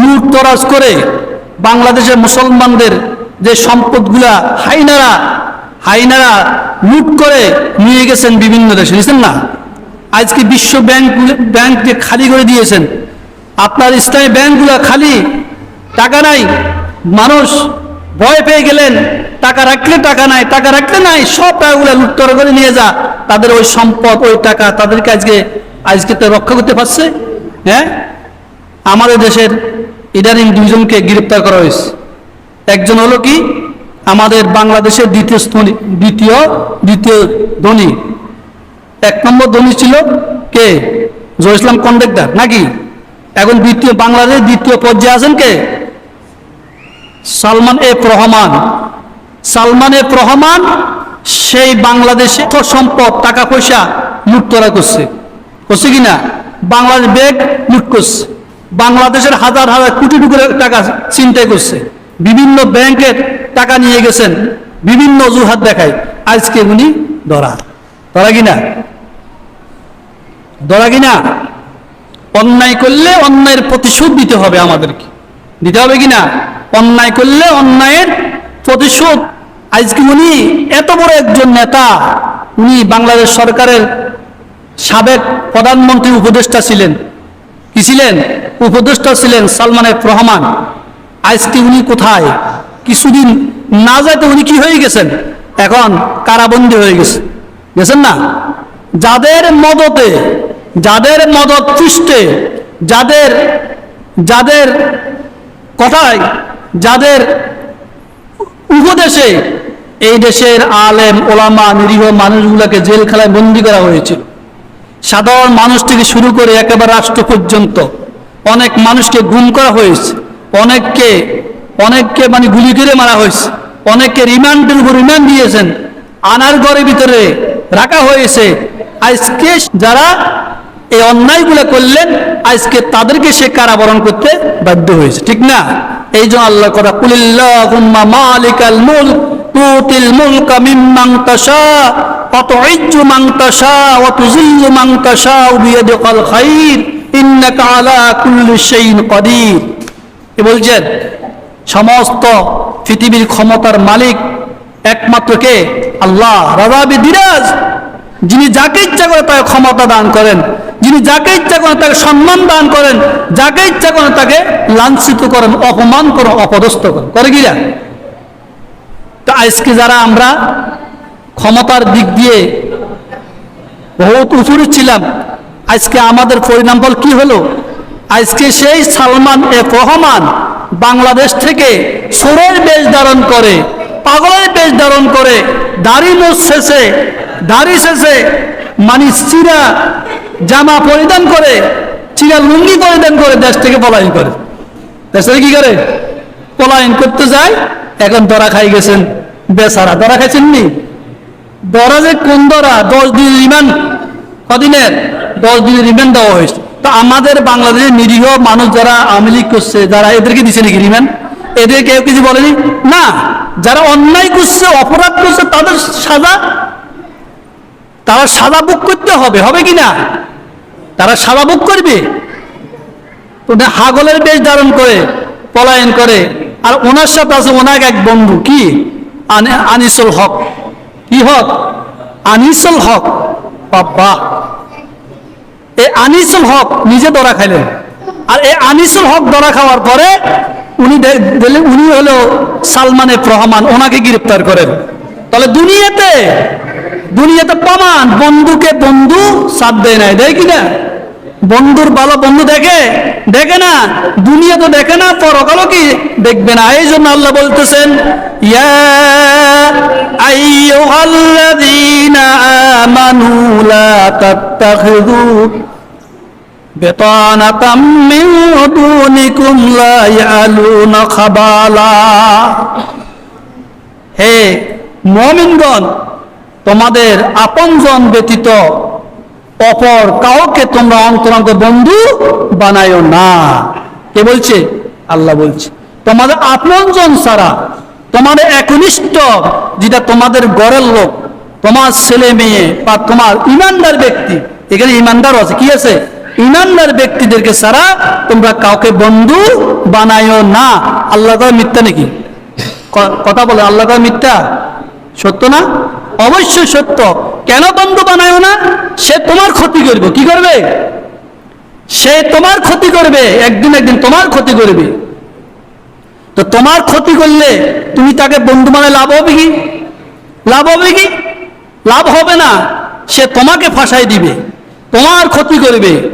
লুট তরাজ করে বাংলাদেশের মুসলমানদের যে সম্পদগুলা হাইনারা হাইনারা লুট করে নিয়ে গেছেন বিভিন্ন দেশে নিয়েছেন না? আজকে বিশ্ব ব্যাংক ব্যাংককে খালি করে দিয়েছেন, আপনার ইসলামী ব্যাংকগুলো খালি, টাকা নাই, মানুষ ভয় পেয়ে গেলেন, টাকা রাখলে টাকা নাই, টাকা রাখলে নাই, সব টাকাগুলো লুটতর করে নিয়ে যা, তাদের ওই সম্পদ, ওই টাকা তাদেরকে আজকে আজকে তো রক্ষা করতে পারছে হ্যাঁ? আমাদের দেশের ইদানিং দুইজনকে গ্রেপ্তার করা হয়েছে। একজন হলো কি? আমাদের বাংলাদেশের দ্বিতীয় দ্বিতীয় দ্বিতীয় ধনী। এক নম্বর ধনী ছিল কে? জয় ইসলাম কন্ডাক্টার নাকি? এখন দ্বিতীয়, বাংলাদেশ দ্বিতীয় পর্যায়ে আছেন কে? সালমান এফ রহমান। সালমান এফ রহমান সেই বাংলাদেশে সম্পদ, টাকা পয়সা লুটতরা করছে। করছে কিনা বাংলাদেশ ব্যাগ লুট করছে। বাংলাদেশের হাজার হাজার কোটি কোটি টাকা চিন্তাই করছে। বিভিন্ন ব্যাংকের টাকা নিয়ে গেছেন, বিভিন্ন অজুহাত দেখায়। আজকে উনি ধরা। ধরা কিনা ধরা কিনা অন্যায় করলে অন্যায়ের প্রতিশোধ দিতে হবে আমাদেরকে। দিতে হবে কিনা অন্যায় করলে অন্যায়ের প্রতিশোধ। আজকে উনি এত বড় একজন নেতা, উনি বাংলাদেশ সরকারের সাবেক প্রধানমন্ত্রী উপদেষ্টা ছিলেন। কি ছিলেন? উপদেষ্টা ছিলেন সালমান এফ রহমান আজকে উনি কোথায়? কিছুদিন না যাইতে উনি কি হয়ে গেছেন? এখন কারাবন্দী হয়ে গেছে। গেছেন না? যাদের মদতে, যাদের মদত পৃষ্ঠে যাদের যাদের কথায়, যাদের উপদেশে, এই দেশের আলেম, ওলামা, নিরীহ মানুষগুলোকে জেলখানায় বন্দি করা হয়েছিল। সাধারণ মানুষ থেকে শুরু করে একেবারে রাষ্ট্র পর্যন্ত অনেক মানুষকে গুম করা হয়েছে, অনেককে অনেককে মানে গুলি করে মারা হয়েছে অনেককে রিমান্ডের উপর রিমান্ড দিয়েছেন, আনার ঘরের ভিতরে রাখা হয়েছে। আজকে যারা এই অন্যায়গুলো করলেন, আজকে তাদেরকে সে কারাবরণ করতে বাধ্য হয়েছে, ঠিক না? এই জন্য আল্লাহ কথা কুলিল্লাহুম্মা মালিকাল মুলক, তুতিল মুলকা মিম্মান তাশা। তাশা ওয়া তুযিল্লু মান তাশা বিয়াদিকাল খাইর, ইন্নাকা আলা কুল্লি শাইইন কাদির। এ বলছেন, সমস্ত পৃথিবীর ক্ষমতার মালিক একমাত্র কে? আল্লাহ। রাজা বিদিরাজ যিনি যাকে ইচ্ছা করে তাকে ক্ষমতা দান করেন, যিনি যাকে ইচ্ছা করেন তাকে সম্মান দান করেন, যাকে ইচ্ছা করেন তাকে লাঞ্ছিত করেন, অপমান করেন, অপদস্থ করেন। করে কিনা তো আজকে যারা আমরা ক্ষমতার দিক দিয়ে বহুত উপরে ছিলাম। আজকে আমাদের পরিণাম ফল কি হলো? আজকে সেই সালমান এফ রহমান বাংলাদেশ থেকে সুরের বেশ ধারণ করে, পাগলের বেশ ধারণ করে, দাড়ি মোষ শেষে, দাড়ি শেষে মানে চিরা জামা পরিধান করে, চিরা লুঙ্গি পরিধান করে দেশ থেকে পলায়ন করে। দেশ থেকে কি করে? পলায়ন করতে যায়, এখন ধরা খাই গেছেন। বেচারা ধরা খাইছেন যে কোন ধরা দশ দিন রিমান্ড। কদিনের? দশ দিনের রিমান্ড দেওয়া হয়েছে। তো আমাদের বাংলাদেশের নিরীহ মানুষ যারা আওয়ামী লীগ করছে, যারা এদেরকে দিছে নাকি রিমান্ড? এদের কেউ কিছু বলেনি? না। যারা অন্যায় করছে, অপরাধ করছে, তাদের সাজা, তারা সাজা বুক করতে হবে। হবে কি না? তারা সাজা বুক করবে। হাগলের বেশ ধারণ করে, পলায়ন করে। আর ওনার সাথে আছে ওনার এক বন্ধু। কি? আনি- আনিসুল হক। হক, আনিসুল হক। বাবা। এই আনিসুল হক নিজে দরা খাইলেন। আর এই আনিসুল হক দরা খাওয়ার পরে উনি উনি হলো সালমানের প্রহমান রহমান ওনাকে গ্রেপ্তার করেন। তাহলে দুনিয়াতে দুনিয়াতে প্রমাণ বন্ধুকে বন্ধু সাথ দেয় নাই, দেয় কিনা? বন্ধুর ভালো বন্ধু দেখে? দেখে না? দুনিয়া তো দেখে না, পরকালও কি দেখবে না? এই জন্য আল্লাহ বলতেছেন হে মুমিনগণ, তোমাদের আপনজন ব্যতীত অপর কাউকে তোমরা অন্তরঙ্গ বন্ধু বানায়ো না। কে বলছে? আল্লাহ বলছে। তোমাদের আপনজন ছাড়া, তোমাদের একনিষ্ঠ, যেটা তোমাদের গড়ের লোক, তোমার ছেলে মেয়ে বা তোমার ইমানদার ব্যক্তি, এখানে ইমানদার আছে, কি আছে? ইমানদার ব্যক্তিদেরকে ছাড়া তোমরা কাউকে বন্ধু বানায়ও না। আল্লাহ তাআলা মিথ্যা নাকি? কথা বলে, আল্লাহ তাআলা মিথ্যা? সত্য না? অবশ্যই সত্য। কেন বন্ধু বানায় না? সে তোমার ক্ষতি করবে। কি করবে? সে তোমার ক্ষতি করবে। একদিন একদিন তোমার ক্ষতি করবে। তো তোমার ক্ষতি করলে তুমি তাকে বন্ধু বানায় লাভ হবে কি? লাভ হবে কি? লাভ হবে না। সে তোমাকে ফাঁসাই দিবে। তোমার ক্ষতি করবে।